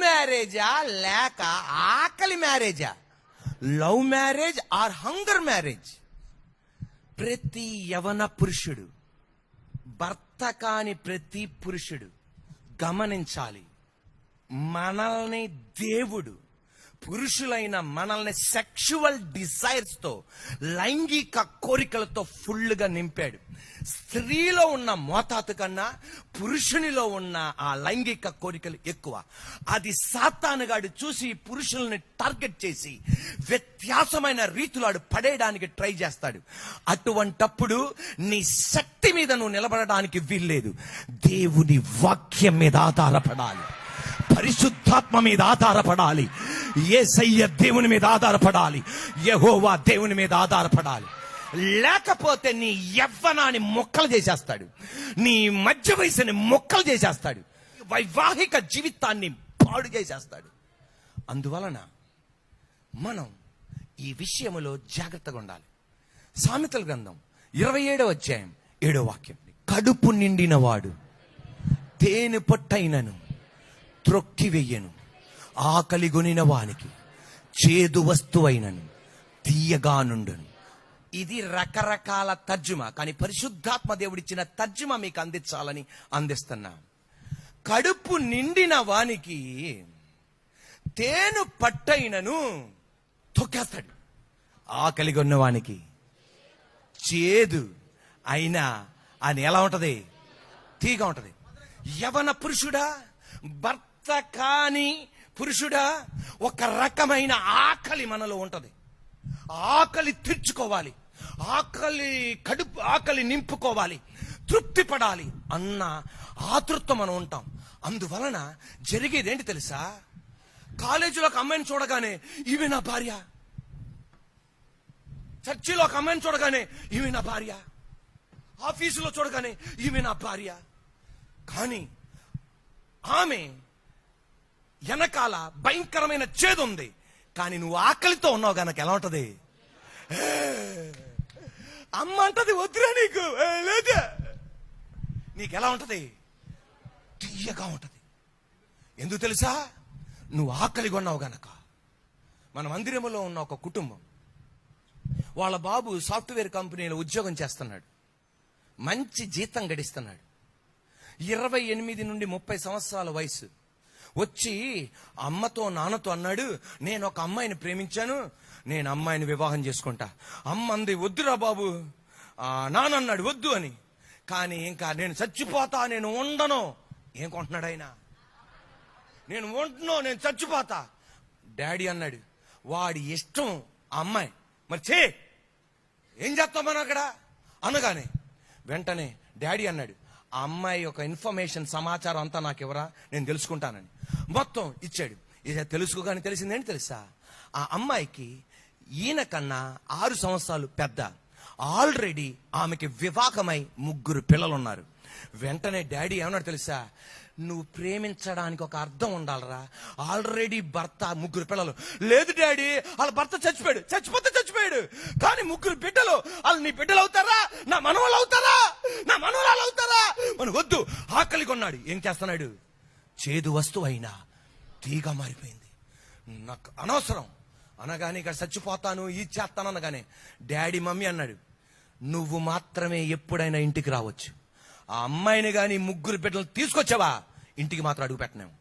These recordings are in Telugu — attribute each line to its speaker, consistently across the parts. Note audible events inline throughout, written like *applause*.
Speaker 1: మ్యారేజా లేక ఆకలి మ్యారేజా love marriage or hunger marriage ప్రతి యవన పురుషుడు భర్త కాని ప్రతి పురుషుడు గమనించాలి. మనల్ని దేవుడు పురుషులైన మనల్ని సెక్షువల్ డిజైర్స్తో లైంగిక కోరికలతో ఫుల్గా నింపాడు. స్త్రీలో ఉన్న మోతాతు కన్నా పురుషునిలో ఉన్న ఆ లైంగిక కోరికలు ఎక్కువ. అది సాతానుగాడు చూసి పురుషుల్ని టార్గెట్ చేసి వ్యత్యాసమైన రీతిలో ఆడు పడేయడానికి ట్రై చేస్తాడు. అటువంటప్పుడు నీ శక్తి మీద నువ్వు నిలబడడానికి వీల్లేదు. దేవుని వాక్యం మీద ఆధారపడాలి. పరిశుద్ధాత్మ మీద ఆధారపడాలి. ఏసయ్య దేవుని మీద ఆధారపడాలి. యహోవా దేవుని మీద ఆధారపడాలి. లేకపోతే నీ యవ్వనాన్ని మొక్కలు చేసేస్తాడు. నీ మధ్య వయసుని మొక్కలు చేసేస్తాడు. వైవాహిక జీవితాన్ని పాడు చేసేస్తాడు. అందువలన మనం ఈ విషయంలో జాగ్రత్తగా ఉండాలి. సామెతల గ్రంథం ఇరవై ఏడవ అధ్యాయం ఏడో వాక్యం. కడుపు నిండినవాడు తేనె పొట్టైనను త్రొక్కివెయ్యను ఆకలి గొనిన వానికి చేదు వస్తువైనను తీయగా నుండును. ఇది రకరకాల తర్జుమా కానీ పరిశుద్ధాత్మ దేవుడిచ్చిన తర్జుమ మీకు అందించాలని అందిస్తున్నా. కడుపు నిండిన వానికి తేను పట్టైనను తొక్కేస్తాడు. ఆకలి వానికి చేదు అయినా అని ఎలా ఉంటది? తీగా ఉంటది. యవన పురుషుడా భర్త కాని పురుషుడా ఒక రకమైన ఆకలి మనలో ఉంటది. ఆకలి తీర్చుకోవాలి. ఆకలి కడుపు ఆకలి నింపుకోవాలి. తృప్తి పడాలి అన్న ఆతృత్వ మనం ఉంటాం. అందువలన జరిగేది ఏంటి తెలుసా? కాలేజీలో ఒక అమ్మాయిని చూడగానే ఇవి నా భార్య. చర్చిలో ఒక అమ్మాయిని చూడగానే ఇవి నా భార్య. ఆఫీసులో చూడగానే ఈమె నా భార్య. కానీ ఆమె వెనకాల భయంకరమైన చేదు ఉంది కానీ నువ్వు ఆకలితో ఉన్నావు కనుక ఎలా ఉంటది? అమ్మ అంటది వద్దురా నీకు. ఏ, లేదు. నీకు ఎలా ఉంటది? తీయగా ఉంటది. ఎందుకు తెలుసా? నువ్వు ఆకలి కొన్నావు గనక. మన మందిరములో ఉన్న ఒక కుటుంబం. వాళ్ళ బాబు సాఫ్ట్వేర్ కంపెనీలో ఉద్యోగం చేస్తున్నాడు. మంచి జీతం గడిస్తున్నాడు. ఇరవై ఎనిమిది నుండి ముప్పై సంవత్సరాల వయసు. వచ్చి అమ్మతో నాన్నతో అన్నాడు నేను ఒక అమ్మాయిని ప్రేమించాను నేను అమ్మాయిని వివాహం చేసుకుంటా. అమ్మ అంది వద్దురా బాబు. నాన్న అన్నాడు వద్దు అని. కానీ ఇంకా నేను చచ్చిపోతా నేను ఉండను. ఏం కొంటున్నాడు ఆయన? నేను ఉంటున్నావు నేను చచ్చిపోతా. డాడీ అన్నాడు వాడి ఇష్టం ఆ అమ్మాయి. మరి చే ఏం చేస్తాం మనం అక్కడ? అనగానే వెంటనే డాడీ అన్నాడు ఆ అమ్మాయి యొక్క ఇన్ఫర్మేషన్ సమాచారం అంతా నాకు ఇవ్వరా నేను తెలుసుకుంటానని. మొత్తం ఇచ్చాడు. ఇది తెలుసుకోగానే తెలిసిందేంటి తెలుసా? ఆ అమ్మాయికి ఈయన కన్నా ఆరు సంవత్సరాలు పెద్ద. ఆల్రెడీ ఆమెకి వివాహమై ముగ్గురు పిల్లలు ఉన్నారు వెంటనే డాడీ ఏమన్నాడు తెలుసా? నువ్వు ప్రేమించడానికి ఒక అర్థం ఉండాలరా. ఆల్రెడీ భర్త ముగ్గురు పిల్లలు. లేదు డాడీ వాళ్ళ భర్త చచ్చిపోయాడు. చచ్చిపోతే చచ్చిపోయాడు. కానీ ముగ్గురు బిడ్డలు వాళ్ళు నీ బిడ్డలు అవుతారా? నా మనవాళ్ళు అవుతారా? నా మనవరాలు అవుతారా? మన వద్దు. ఆకలి కొన్నాడు. ఏం చేస్తున్నాడు? చేదు వస్తువు అయినా తీగ మారిపోయింది. నాకు అనవసరం. అనగానే ఇక్కడ చచ్చిపోతాను ఇది చేస్తాను అనగానే డాడీ మమ్మీ అన్నాడు. నువ్వు మాత్రమే ఎప్పుడైనా ఇంటికి రావచ్చు. ఆ అమ్మాయిని కానీ ముగ్గురు బిడ్డలు తీసుకొచ్చావా? ఇంటికి మాత్రం అడుగు పెట్టలేము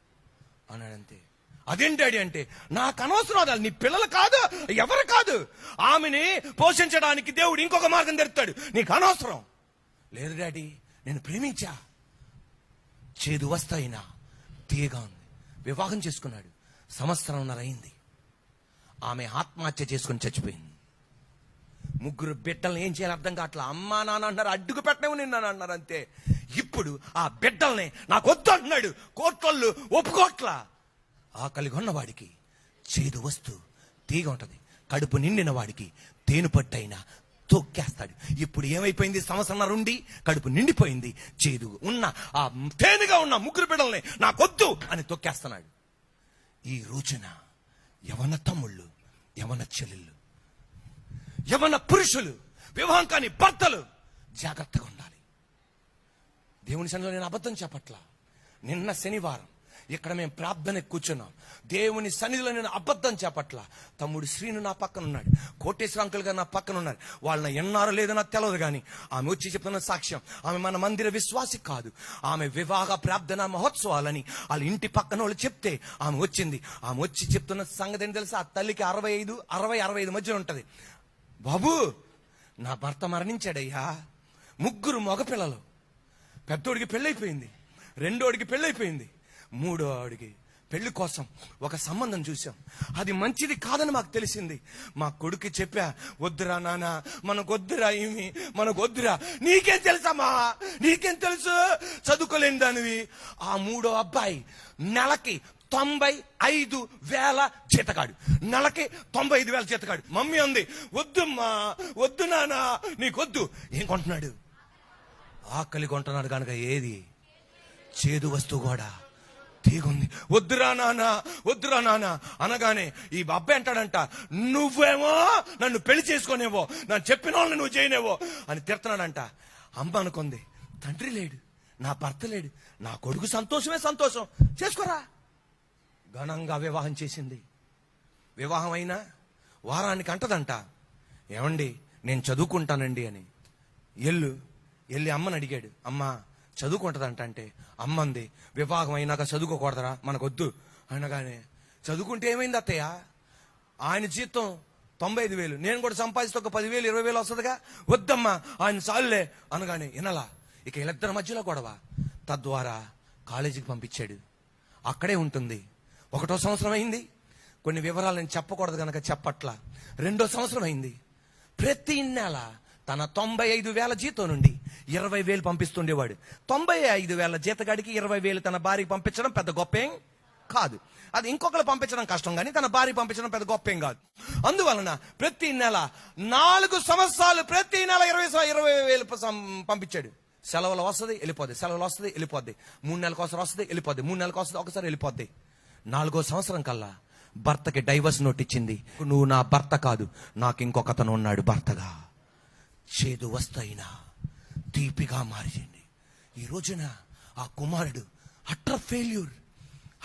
Speaker 1: అన్నాడంతే అదేంటి డాడీ అంటే నాకు అనవసరం అది నీ పిల్లలు కాదు ఎవరు కాదు. ఆమెని పోషించడానికి దేవుడు ఇంకొక మార్గం తెరుతాడు నీకు అనవసరం. లేదు డాడీ నేను ప్రేమించా. చేదు వస్తాయినా తీయగా ఉంది. వివాహం చేసుకున్నాడు. సంవత్సరంన్నర అయింది. ఆమె ఆత్మహత్య చేసుకుని చచ్చిపోయింది. ముగ్గురు బిడ్డల్ని ఏం చేయాలి అర్థం కావట్లా? అమ్మా నాన్న అంటారు అడ్డుకు పెట్టలేము నిన్న అన్నారు అంతే. ఇప్పుడు ఆ బిడ్డల్ని నాకు వద్దు అంటున్నాడు. కోర్టుళ్ళు ఒప్పుకోట్లా. ఆకలి ఉన్నవాడికి చేదు వస్తు తీగ ఉంటుంది. కడుపు నిండిన వాడికి తేను పట్టైనా తొక్కేస్తాడు. ఇప్పుడు ఏమైపోయింది? సంవత్సరం ఉండి కడుపు నిండిపోయింది. చేదు ఉన్న ఆ తేనెగా ఉన్న ముగ్గురు బిడ్డల్ని నాకొద్దు అని తొక్కేస్తున్నాడు. ఈ రోజున యవన తమ్ముళ్ళు యవన చెల్లెళ్ళు యవన పురుషులు వివాహం కాని భర్తలు జాగ్రత్తగా ఉండాలి. దేవుని సన్నిధిలో నేను అబద్ధం చెప్పట్లా? నిన్న శనివారం ఇక్కడ మేము ప్రార్థన కూర్చున్నాం. దేవుని సన్నిధిలో నేను అబద్ధం చెప్పట్ల? తమ్ముడు శ్రీను నా పక్కన ఉన్నాడు. కోటేశ్వర అంకుల్ గారు నా పక్కన ఉన్నారు. వాళ్ళని ఎన్నారో లేదో నాకు తెలియదు కానీ ఆమె వచ్చి చెప్తున్న సాక్ష్యం ఆమె మన మందిర విశ్వాసి కాదు. ఆమె వివాహ ప్రార్థన మహోత్సవాలని వాళ్ళ ఇంటి పక్కన వాళ్ళు చెప్తే ఆమె వచ్చింది. ఆమె వచ్చి చెప్తున్న సంగతి ఏంటి తెలుసా? ఆ తల్లికి అరవై ఐదు అరవై అరవై ఐదు మధ్యలో ఉంటుంది. బాబు నా భర్త మరణించాడయ్యా. ముగ్గురు మగపిల్లలు. పెద్దోడికి పెళ్ళైపోయింది రెండోడికి పెళ్ళైపోయింది మూడోడికి పెళ్ళి కోసం ఒక సంబంధం చూసాం అది మంచిది కాదని మాకు తెలిసింది. మా కొడుకు చెప్పా వద్దురా నాన్న మనకు వద్దురా ఏమి మనకు వద్దురా నీకేం తెలుసమ్మా? నీకేం తెలుసు? చదువుకోలేని దానివి. ఆ మూడో అబ్బాయి నెలకి తొంభై ఐదు వేల జీతగాడు. నెలకి తొంభై ఐదు వేల జీతగాడు. మమ్మీ ఉంది వద్దుమ్మా వద్దు నానా నీకొద్దు. ఏం కొంటున్నాడు? ఆకలి కొంటున్నాడు కనుక ఏది? చేదు వస్తువు కూడా. తీగుంది. వద్దురా నానా వద్దురా నానా అనగానే ఈ అబ్బాయి అంటాడంట నువ్వేమో నన్ను పెళ్ళి చేసుకునేవో నన్ను చెప్పిన వాళ్ళని నువ్వు చేయనేవో అని తిడుతున్నాడంట. అమ్మ అనుకుంది తండ్రి లేడు నా భర్త లేడు నా కొడుకు సంతోషమే సంతోషం. చేసుకోరా. ఘనంగా వివాహం చేసింది. వివాహం అయినా వారానికి అంటదంట. ఏమండి నేను చదువుకుంటానండి అని. ఎల్లు ఎల్లి అమ్మని అడిగాడు. అమ్మ చదువుకుంటదంట అంటే అమ్మ అంది వివాహం అయినాక చదువుకోకూడదరా మనకొద్దు. అనగానే చదువుకుంటే ఏమైంది అత్తయ్య? ఆయన జీతం తొంభై ఐదు వేలు. నేను కూడా సంపాదిస్తే ఒక పదివేలు ఇరవై వేలు వస్తుందిగా? వద్దమ్మా ఆయన చాలులే. అనగానే వినలా. ఇక వీళ్ళిద్దరి మధ్యలో గొడవ. తద్వారా కాలేజీకి పంపించాడు. అక్కడే ఉంటుంది. ఒకటో సంవత్సరం అయింది. కొన్ని వివరాలు నేను చెప్పకూడదు కనుక చెప్పట్లా. రెండో సంవత్సరం అయింది. ప్రతి నెల తన తొంభై ఐదు వేల జీతం నుండి ఇరవై వేలు పంపిస్తుండేవాడు. తొంభై ఐదు వేల జీతగాడికి ఇరవై వేలు తన భార్యకి పంపించడం పెద్ద గొప్పేం కాదు. అది ఇంకొకరు పంపించడం కష్టం కానీ తన భార్య పంపించడం పెద్ద గొప్పేం కాదు. అందువలన ప్రతి నెల నాలుగు సంవత్సరాలు ప్రతి నెల ఇరవై ఇరవై వేలు పంపించాడు. సెలవులు వస్తుంది వెళ్ళిపోద్ది. సెలవులు వస్తుంది వెళ్ళిపోద్ది. మూడు నెలలకు వస్తుంది వెళ్ళిపోద్ది. మూడు నెలలకు వస్తుంది ఒకసారి వెళ్ళిపోద్ది. నాలుగో సంవత్సరం కల్లా భర్తకి డైవర్స్ నోట్ ఇచ్చింది నువ్వు నా భర్త కాదు నాకు ఇంకొకతను ఉన్నాడు భర్తగా. చేదు వస్తైనా తీపిగా మారింది ఈ రోజున ఆ కుమారుడు అట్ర ఫెయిల్యూర్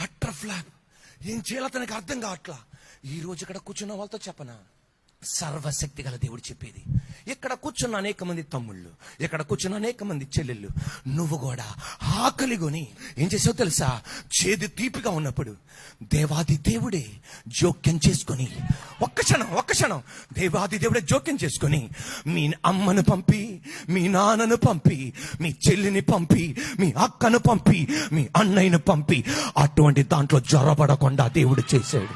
Speaker 1: అట్ర ఫ్లాప్. ఏం చేయాలో అతనికి అర్థం కావట్లా. ఈ రోజు ఇక్కడ కూర్చున్న వాళ్ళతో చెప్పనా? సర్వశక్తి గల దేవుడు చెప్పేది ఇక్కడ కూర్చున్న అనేక మంది తమ్ముళ్ళు ఇక్కడ కూర్చున్న అనేక మంది చెల్లెళ్ళు నువ్వు కూడా ఆకలి కొని ఏం చేసావు తెలుసా? చేదు తీపిగా ఉన్నప్పుడు దేవాది దేవుడే జోక్యం చేసుకొని ఒక్క క్షణం ఒక్క క్షణం దేవాది దేవుడే జోక్యం చేసుకొని మీ అమ్మను పంపి మీ నాన్నను పంపి మీ చెల్లిని పంపి మీ అక్కను పంపి మీ అన్నయ్యను పంపి అటువంటి దాంట్లో జ్వరపడకుండా దేవుడు చేశాడు.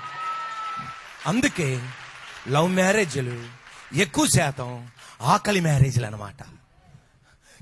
Speaker 1: అందుకే లవ్ మ్యారేజ్లు ఎక్కువ శాతం ఆకలి మ్యారేజ్లు అనమాట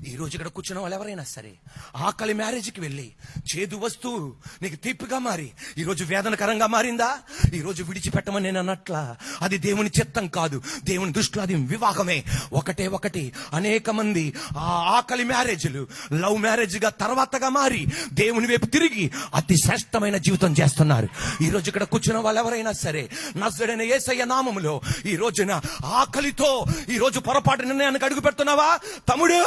Speaker 1: ఈ రోజు ఇక్కడ కూర్చున్న వాళ్ళు ఎవరైనా సరే ఆకలి మ్యారేజ్కి వెళ్ళి చేదు వస్తువు నీకు తీపిగా మారి ఈ రోజు వేదనకరంగా మారిందా? ఈ రోజు విడిచిపెట్టమని నేను అన్నట్లా అది దేవుని చిత్తం కాదు. దేవుని దృష్టిలో అది వివాహమే. ఒకటే ఒకటి అనేక మంది ఆ ఆకలి మ్యారేజ్లు లవ్ మ్యారేజ్గా తర్వాతగా మారి దేవుని వైపు తిరిగి అతి శ్రేష్టమైన జీవితం చేస్తున్నారు. ఈ రోజు ఇక్కడ కూర్చున్న వాళ్ళు ఎవరైనా సరే నజడైన ఏసయ్య నామములో ఈ రోజున ఆకలితో ఈ రోజు పొరపాటు నిర్ణయానికి అడుగు పెడుతున్నావా? తమ్ముడు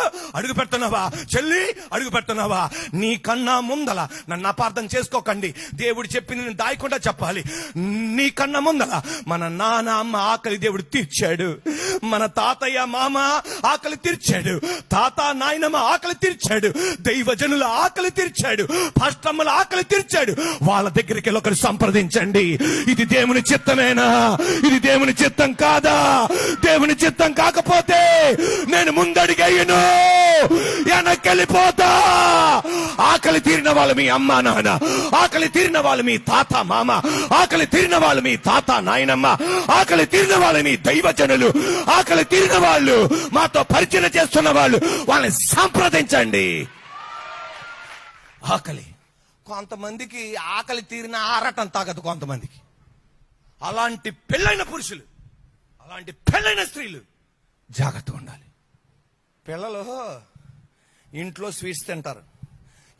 Speaker 1: అడుగు పెడుతున్నావా చెల్లి అడుగు పెడుతున్నావా నీ కన్నా ముందల నన్ను అపార్థం చేసుకోకండి. దేవుడు చెప్పింది నేను దాయకుండా చెప్పాలి. నీ కన్నా ముందల మన నాన్న అమ్మ ఆకలి దేవుడు తీర్చాడు. మన తాతయ్య మామ ఆకలి తీర్చాడు. తాత నాయనమ్మ ఆకలి తీర్చాడు. దైవజనుల ఆకలి తీర్చాడు. అష్టమ్మల ఆకలి తీర్చాడు. వాళ్ళ దగ్గరికి వెళ్ళి ఒకరు సంప్రదించండి. ఇది దేవుని చిత్తమేనా? ఇది దేవుని చిత్తం కాదా? దేవుని చిత్తం కాకపోతే నేను ముందడిగయ్యను వెనకెళ్ళిపోతా ఆకలి తీరిన వాళ్ళు మీ అమ్మ నాన్న. ఆకలి తీరిన వాళ్ళు మీ తాత మామ. ఆకలి తీరిన వాళ్ళు మీ తాత నాయనమ్మ. ఆకలి తీరిన వాళ్ళు మీ దైవజనులు. ఆకలి తీరిన వాళ్ళు మాతో పరిచయం చేస్తున్న వాళ్ళు వాళ్ళని సంప్రదించండి. ఆకలి. కొంతమందికి ఆకలి తీరిన ఆరటం తాగదు కొంతమందికి. అలాంటి పెళ్ళైన పురుషులు అలాంటి పెళ్ళైన స్త్రీలు జాగ్రత్తగా ఉండాలి. పిల్లలు ఇంట్లో స్వీట్స్ తింటారు.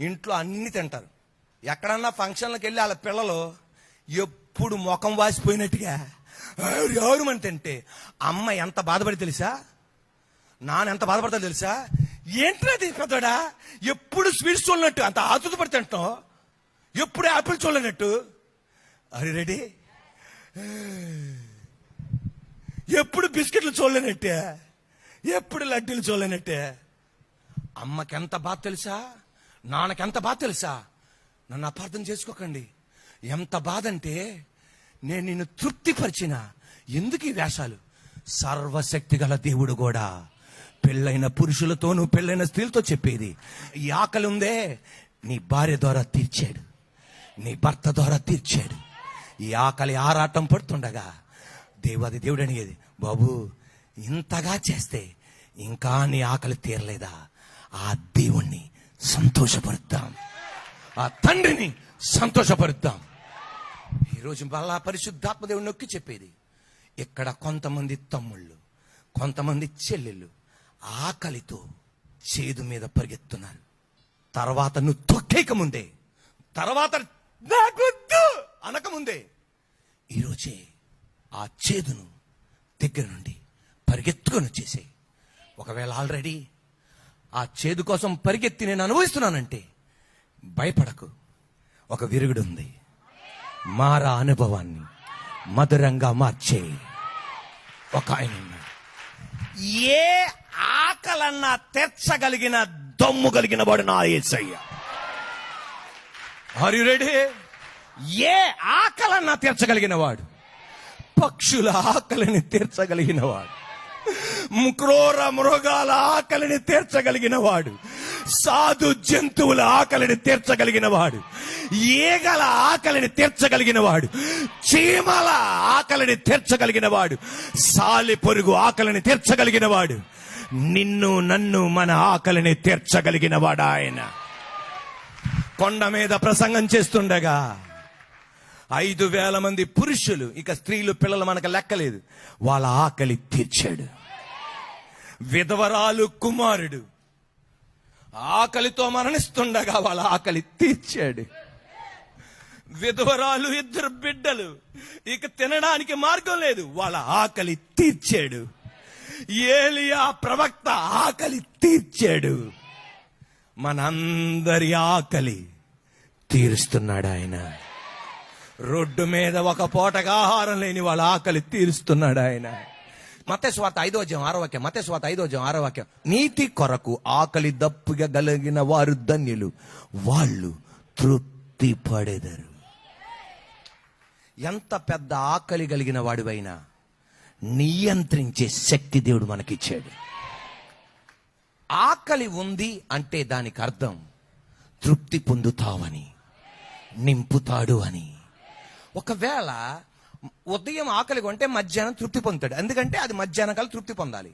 Speaker 1: ఇంట్లో అన్ని తింటారు. ఎక్కడన్నా ఫంక్షన్లకు వెళ్ళి వాళ్ళ పిల్లలు ఎప్పుడు ముఖం వాసిపోయినట్టుగా ఎవరు అని తింటే అమ్మ ఎంత బాధపడి తెలుసా? నాన్న ఎంత బాధపడతా తెలుసా? ఏంటది పెద్దడా? ఎప్పుడు స్వీట్స్ చూడనట్టు అంత ఆతుత పడి తింటాం ఎప్పుడు యాపిల్ చూడనట్టు? అరే రెడీ. ఎప్పుడు బిస్కెట్లు చూడలేనట్టే? ఎప్పుడు లడ్డూలు చూడలేనట్టే. అమ్మకెంత బాధ తెలుసా? నాన్నకెంత బాధ తెలుసా? నన్ను అపార్థం చేసుకోకండి. ఎంత బాధ అంటే నేను నిన్ను తృప్తిపరిచిన ఎందుకు ఈ వేషాలు? సర్వశక్తి గల దేవుడు కూడా పెళ్ళైన పురుషులతోనూ పెళ్ళైన స్త్రీలతో చెప్పేది ఈ ఆకలి ఉందే నీ భార్య ద్వారా తీర్చాడు. నీ భర్త ద్వారా తీర్చాడు. ఈ ఆకలి ఆరాటం పడుతుండగా దేవాది దేవుడు అడిగేది బాబు ఇంతగా చేస్తే ఇంకా నీ ఆకలి తీరలేదా? ఆ దేవుణ్ణి సంతోషపరుద్దాం. ఆ తండ్రిని సంతోషపరుద్దాం. ఈరోజు మళ్ళా పరిశుద్ధాత్మ దేవుడు నొక్కి చెప్పేది ఇక్కడ కొంతమంది తమ్ముళ్ళు కొంతమంది చెల్లెళ్ళు ఆకలితో చేదు మీద పరిగెత్తున్నారు. తర్వాత నువ్వు తొక్కేక ముందే తర్వాత నాకొద్దు అనకముందే ఈరోజే ఆ చేదును దగ్గర నుండి పరిగెత్తుకొని వచ్చేసాయి. ఒకవేళ ఆల్రెడీ ఆ చేదు కోసం పరిగెత్తి నేను అనుభవిస్తున్నానంటే భయపడకు. ఒక విరుగుడు ఉంది. మారా అనుభవాన్ని మధురంగా మార్చే ఒక ఆయన ఉన్నాడు. ఏ ఆకలన్నా తెచ్చగలిగిన దమ్ము కలిగిన వాడు నా ఏసయ్య. ఆర్ యు రెడీ ఏ ఆకలన్నా తీర్చగలిగిన వాడు. పక్షుల ఆకలిని తీర్చగలిగిన వాడు. క్రూర మృగాల ఆకలిని తీర్చగలిగిన వాడు సాధు జంతువుల ఆకలిని తీర్చగలిగిన వాడు ఈగల ఆకలిని తీర్చగలిగిన వాడు చీమల ఆకలిని తీర్చగలిగిన వాడు సాలి పొరుగు ఆకలిని తీర్చగలిగిన వాడు నిన్ను నన్ను మన ఆకలిని తీర్చగలిగిన వాడు ఆయన. కొండ మీద ప్రసంగం చేస్తుండగా ఐదు వేల మంది పురుషులు ఇక స్త్రీలు పిల్లలు మనకు లెక్కలేదు. వాళ్ళ ఆకలి తీర్చాడు. విధవరాలు కుమారుడు. ఆకలితో మరణిస్తుండగా వాళ్ళ ఆకలి తీర్చాడు. విధవరాలు ఇద్దరు బిడ్డలు. ఇక తినడానికి మార్గం లేదు. వాళ్ళ ఆకలి తీర్చాడు. ఏలియా ప్రవక్త ఆకలి తీర్చాడు. మనందరి ఆకలి తీరుస్తున్నాడు ఆయన. రోడ్డు మీద ఒక పూటగా ఆహారం లేని వాళ్ళ ఆకలి తీరుస్తున్నాడు ఆయన. మత స్వాత ఐదో అధ్యాయం ఆరో వాక్యం మత స్వాత ఐదో అధ్యాయం ఆరో వాక్యం. నీతి కొరకు ఆకలి దప్పుగా కలిగిన వారు ధన్యులు. వాళ్ళు తృప్తి పడేదారు. ఎంత పెద్ద ఆకలి కలిగిన వాడివైనా నియంత్రించే శక్తి దేవుడు మనకిచ్చాడు. ఆకలి ఉంది అంటే దానికి అర్థం తృప్తి పొందుతావని నింపుతాడు అని. ఒకవేళ ఉదయం ఆకలి కొంటే మధ్యాహ్నం తృప్తి పొందుతాడు. ఎందుకంటే అది మధ్యాహ్నం కాలం తృప్తి పొందాలి.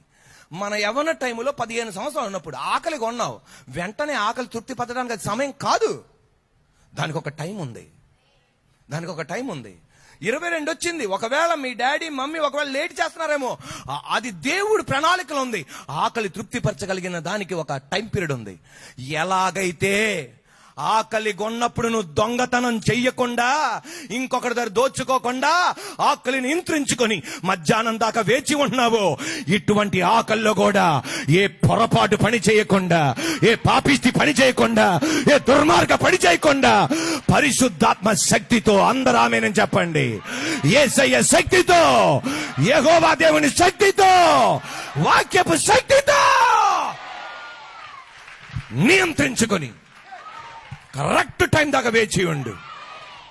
Speaker 1: మన యవన టైంలో పదిహేను సంవత్సరాలు ఉన్నప్పుడు ఆకలి కొన్నావు. వెంటనే ఆకలి తృప్తి పట్టడానికి అది సమయం కాదు. దానికి ఒక టైం ఉంది. దానికి ఒక టైం ఉంది. ఇరవై రెండు వచ్చింది. ఒకవేళ మీ డాడీ మమ్మీ ఒకవేళ లేట్ చేస్తున్నారేమో అది దేవుడు ప్రణాళికలు ఉంది. ఆకలి తృప్తిపరచగలిగిన దానికి ఒక టైం పీరియడ్ ఉంది. ఎలాగైతే ఆకలి కొన్నప్పుడు నువ్వు దొంగతనం చెయ్యకుండా ఇంకొకరి దగ్గర దోచుకోకుండా ఆకలిని నియంత్రించుకొని మధ్యాహ్నం దాకా వేచి ఉంటున్నావు? ఇటువంటి ఆకల్లో కూడా ఏ పొరపాటు పని చేయకుండా ఏ పాపిష్టి పని చేయకుండా ఏ దుర్మార్గ పని చేయకుండా పరిశుద్ధాత్మ శక్తితో అందరూ ఆమెనని చెప్పండి. ఏసయ్య శక్తితో యహోవా దేవుని శక్తితో వాక్యపు శక్తితో నియంత్రించుకొని కరెక్ట్ టైం దాకా వేచి ఉండు.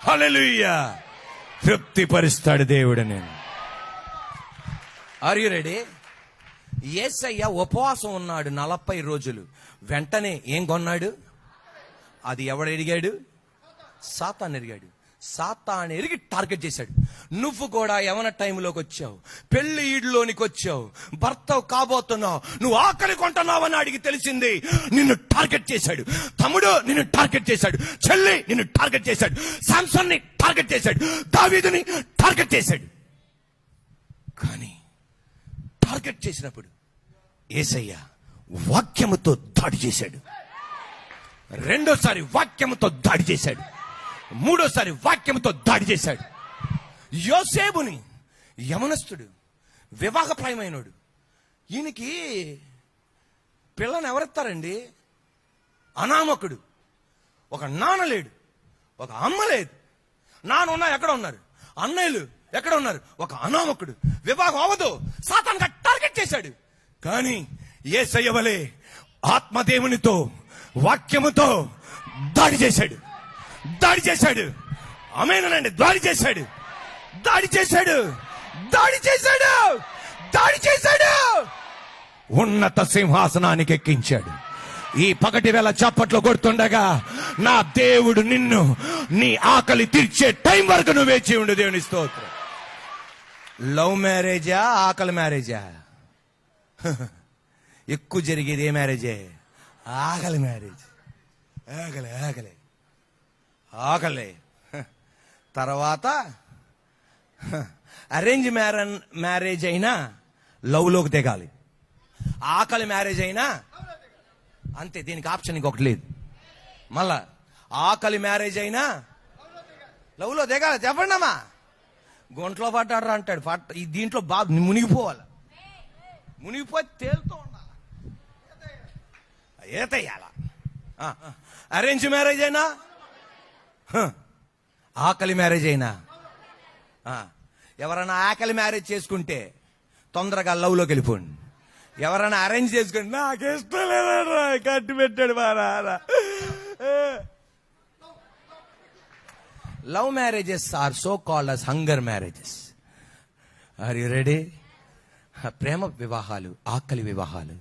Speaker 1: హల్లెలూయా. తృప్తి పరుస్తాడు దేవుడు నేను ఆర్ యు రెడీ ఏసయ్య ఉపవాసం ఉన్నాడు నలభై రోజులు. వెంటనే ఏం కొన్నాడు? అది ఎవడు ఎరిగాడు? సాతాన్ ఎరిగాడు. సాతాన్ ఎరిగి టార్గెట్ చేశాడు. నువ్వు కూడా యవన టైంలోకి వచ్చావు పెళ్ళి ఈడులోనికి వచ్చావు భర్త కాబోతున్నావు. నువ్వు ఆకలి కొంటున్నావని అడిగి తెలిసింది నిన్ను టార్గెట్ చేశాడు. తమ్ముడు నిన్ను టార్గెట్ చేశాడు. చెల్లి నిన్ను టార్గెట్ చేశాడు. సామ్సన్ని టార్గెట్ చేశాడు. దావీదుని టార్గెట్ చేశాడు. కానీ టార్గెట్ చేసినప్పుడు ఏసయ్య వాక్యముతో దాడి చేశాడు. రెండోసారి వాక్యముతో దాడి చేశాడు. మూడోసారి వాక్యముతో దాడి చేశాడు. యోసేబుని యమనస్తుడు వివాహప్రాయమైనడు. ఈయనకి పిల్లని ఎవరెత్తారండి అనామకుడు. ఒక నాన్న లేడు ఒక అమ్మ లేదు. నాన్న ఎక్కడ ఉన్నారు? అన్నయ్యలు ఎక్కడ ఉన్నారు? ఒక అనామకుడు. వివాహం అవ్వదు. సాతాన్ టార్గెట్ చేశాడు. కానీ ఏ చెయ్యవలే ఆత్మదేవునితో వాక్యముతో దాడి చేశాడు. దాడి చేశాడు. అమేనండి దాడి చేశాడు. దాడి చేశాడు! దాడి చేశాడు! దాడి చేశాడు! ఉన్నత సింహాసనానికి ఎక్కించాడు. ఈ పగటి వేళ చప్పట్లు కొడుతుండగా నా దేవుడు నిన్ను నీ ఆకలి తీర్చే టైం వరకు నువ్వు వేచి ఉండు దేవుని స్తోత్రం. లవ్ మ్యారేజా ఆకలి మ్యారేజా? *laughs* ఎక్కువ జరిగేది ఏ మ్యారేజే? ఆకలి మ్యారేజ్. ఆకలి ఆకలి. ఆకలి. *laughs* తర్వాత అరేంజ్ మ్యారన్ మ్యారేజ్ అయినా లవ్లోకి దిగాలి ఆకలి మ్యారేజ్ అయినా అంతే దీనికి ఆప్షన్ ఇంకొకటి లేదు. మళ్ళా ఆకలి మ్యారేజ్ అయినా లవ్లో దిగాలి చెప్పండమ్మా గుంట్లో పట్టాడరా అంటాడు. పట్ట ఈ దీంట్లో బాగా మునిగిపోవాలి? మునిగిపోయి తేలుతూ ఉండాలి? ఏతయ్యాల? అరేంజ్ మ్యారేజ్ అయినా ఆకలి మ్యారేజ్ అయినా ఎవరైనా ఆకలి మ్యారేజ్ చేసుకుంటే తొందరగా లవ్లోకి వెళ్ళిపోండి. ఎవరైనా అరేంజ్ చేసుకుని నాకు ఇష్టం లేదరా కట్టి పెట్టాడు మా నాన్న. Love marriages are so called as hunger marriages. Are you ready? ప్రేమ వివాహాలు ఆకలి వివాహాలు.